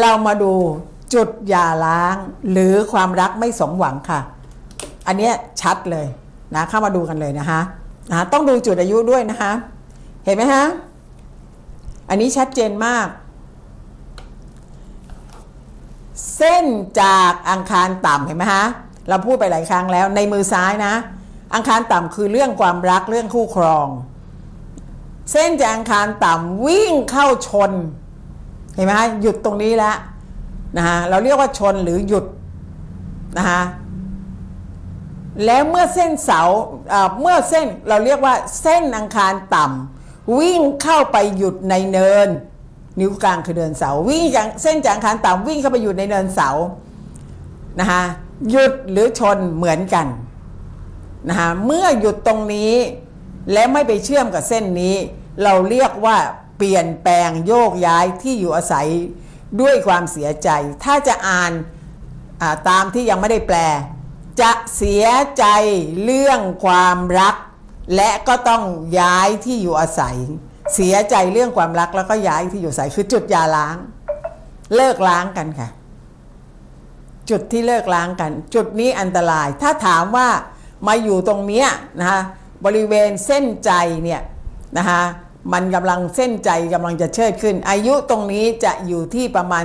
เรามาดูจุดหย่าร้าง หรือความรักไม่สมหวังค่ะ อันเนี้ยชัดเลยนะเข้ามาดูกันเลยนะคะนะต้องดูจุดอายุด้วยนะคะ เห็นไหมฮะอันนี้ชัดเจนมาก เส้นจากอังคารต่ำเห็นไหมฮะเราพูดไปหลายครั้งแล้วในมือซ้ายนะ อังคารต่ำคือเรื่องความรักเรื่องคู่ครอง เส้นจากอังคารต่ำวิ่งเข้าชน เห็นไหมฮะหยุดตรงนี้แล้วนะฮะเราเรียกว่าชนหรือหยุดนะฮะแล้วเมื่อเส้นเสาเมื่อเส้นเราเรียกว่าเส้นอังคารต่ำวิ่งเข้าไปหยุดในเนิน นิ้วกลางคือเนินเสา วิ่งจากเส้นจากอังคารต่ำวิ่งเข้าไปหยุดในเนินเสานะฮะหยุดหรือชนเหมือนกันนะฮะเมื่อหยุดตรงนี้ และไม่ไปเชื่อมกับเส้นนี้ เราเรียกว่า เปลี่ยนแปลงโยกย้ายที่อยู่อาศัยด้วยความเสียใจ ถ้าจะอ่านาตามที่ยังไม่ได้แปล จะเสียใจเรื่องความรัก และก็ต้องย้ายที่อยู่อาศัย เสียใจเรื่องความรักแล้วก็ย้ายที่อยู่อาศัยคือจุดยาล้าง เลิกล้างกันค่ะ จุดที่เลิกล้างกัน จุดนี้อันตราย ถ้าถามว่ามาอยู่ตรงเนี้ยนะคะบริเวณเส้นใจเนี่ยนะคะ มันกำลังเส้นใจกำลังจะเชิดขึ้น อายุตรงนี้จะอยู่ที่ประมาณ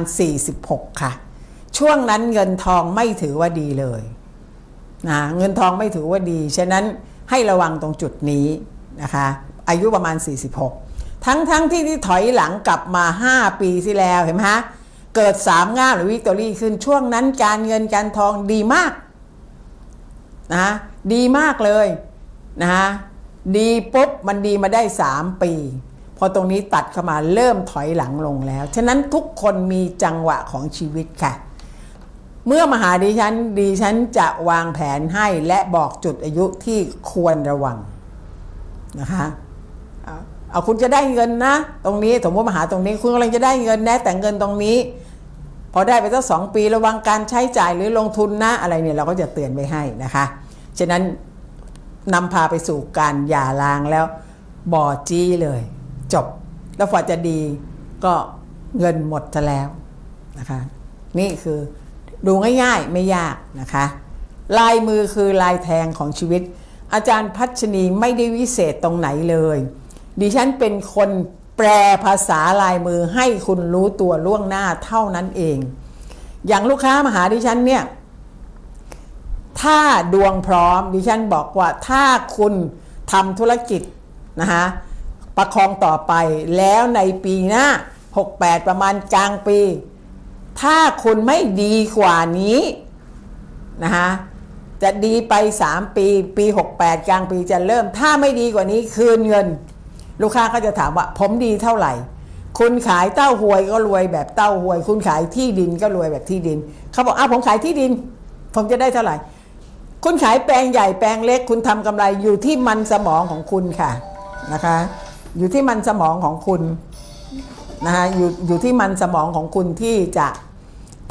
46 ค่ะ ช่วงนั้นเงินทองไม่ถือว่าดีเลยนะเงินทองไม่ถือว่าดี ฉะนั้นให้ระวังตรงจุดนี้นะคะ อายุประมาณ 46 ทั้งทั้งที่ที่ถอยหลังกลับมา 5 ปีที่แล้วเห็นไหมฮะเกิดสามง่ามหรือวิกตอรี่ขึ้นช่วงนั้นการเงินการทองดีมากนะดีมากเลยนะฮะ ดีปุ๊บมันดีมาได้ 3 ปี พอตรงนี้ตัดเข้ามาเริ่มถอยหลังลงแล้ว ฉะนั้นทุกคนมีจังหวะของชีวิตค่ะ เมื่อมาหาดิฉันดิฉันจะวางแผนให้และบอกจุดอายุที่ควรระวังนะคะเอาคุณจะได้เงินนะ ตรงนี้สมมติมาหาตรงนี้ คุณกำลังจะได้เงินนะแต่เงินตรงนี้ พอได้ไปสักสองปีระวังการใช้จ่ายหรือลงทุนนะอะไรเนี่ยเราก็จะเตือนไว้ให้นะคะ ฉะนั้น นำพาไปสู่การหย่าร้างแล้วบอจี้เลย จบ แล้วพอจะดีก็เงินหมดซะแล้วนะคะนี่คือดูง่ายๆไม่ยากนะคะ ลายมือคือลายแทงของชีวิต อาจารย์พัชนีไม่ได้วิเศษตรงไหนเลย ดิฉันเป็นคนแปลภาษาลายมือให้คุณรู้ตัวล่วงหน้าเท่านั้นเอง อย่างลูกค้ามาหาดิฉันเนี่ย ถ้าดวงพร้อมดิฉันบอกว่าถ้าคุณทำธุรกิจนะคะประคองต่อไปแล้วในปีหน้า 68 ประมาณกลางปี ถ้าคุณไม่ดีกว่านี้นะคะจะดีไป 3 ปีปี 68 กลางปีจะเริ่ม ถ้าไม่ดีกว่านี้คืนเงิน ลูกค้าก็จะถามว่า ผมดีเท่าไหร่ คุณขายเต้าหวยก็รวยแบบเต้าหวย คุณขายที่ดินก็รวยแบบที่ดิน เขาบอกอ้าวผมขายที่ดิน ผมจะได้เท่าไหร่ คุณขายแปลงใหญ่แปลงเล็ก คุณทำกำไรอยู่ที่มันสมองของคุณค่ะนะคะ อยู่ที่มันสมองของคุณนะคะอยู่อยู่ที่มันสมองของคุณที่จะ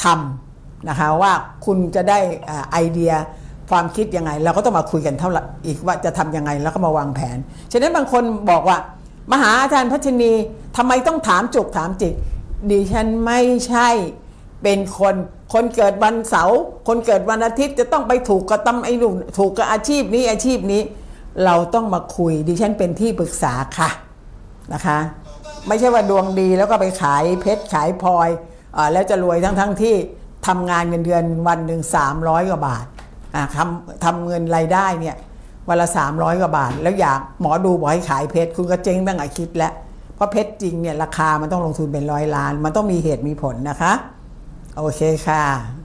ทำนะคะว่าคุณจะได้อ่าไอเดียความคิดยังไง เราก็ต้องมาคุยกันเท่าไรอีกว่าจะทำยังไงแล้วก็มาวางแผน ฉะนั้นบางคนบอกว่า มหาอาจารย์พัชนีทำไมต้องถามจุกถามจิกดิฉันไม่ใช่ เป็นคนคนเกิดวันเสาร์คนเกิดวันอาทิตย์จะต้องไปถูกกับตำไอ้หนุ่มถูกกับอาชีพนี้อาชีพนี้ เราต้องมาคุยดิฉันเป็นที่ปรึกษาค่ะนะคะ ไม่ใช่ว่าดวงดีแล้วก็ไปขายเพชรขายพลอยอแล้วจะรวยทั้งทั้งที่ทำงานเงินเดือนวันหนึ่ง300 กว่าบาทาทำทำเงินรายได้เนี่ยวันละ 300 กว่าบาท แล้วอยากหมอดูบอกให้ขายเพชรคุณก็เจ๊งตั้งแต่คิดแล้ว เพราะเพชรจริงเนี่ยราคามันต้องลงทุนเป็นร้อยล้าน มันต้องมีเหตุมีผลนะคะ โอเคค่ะ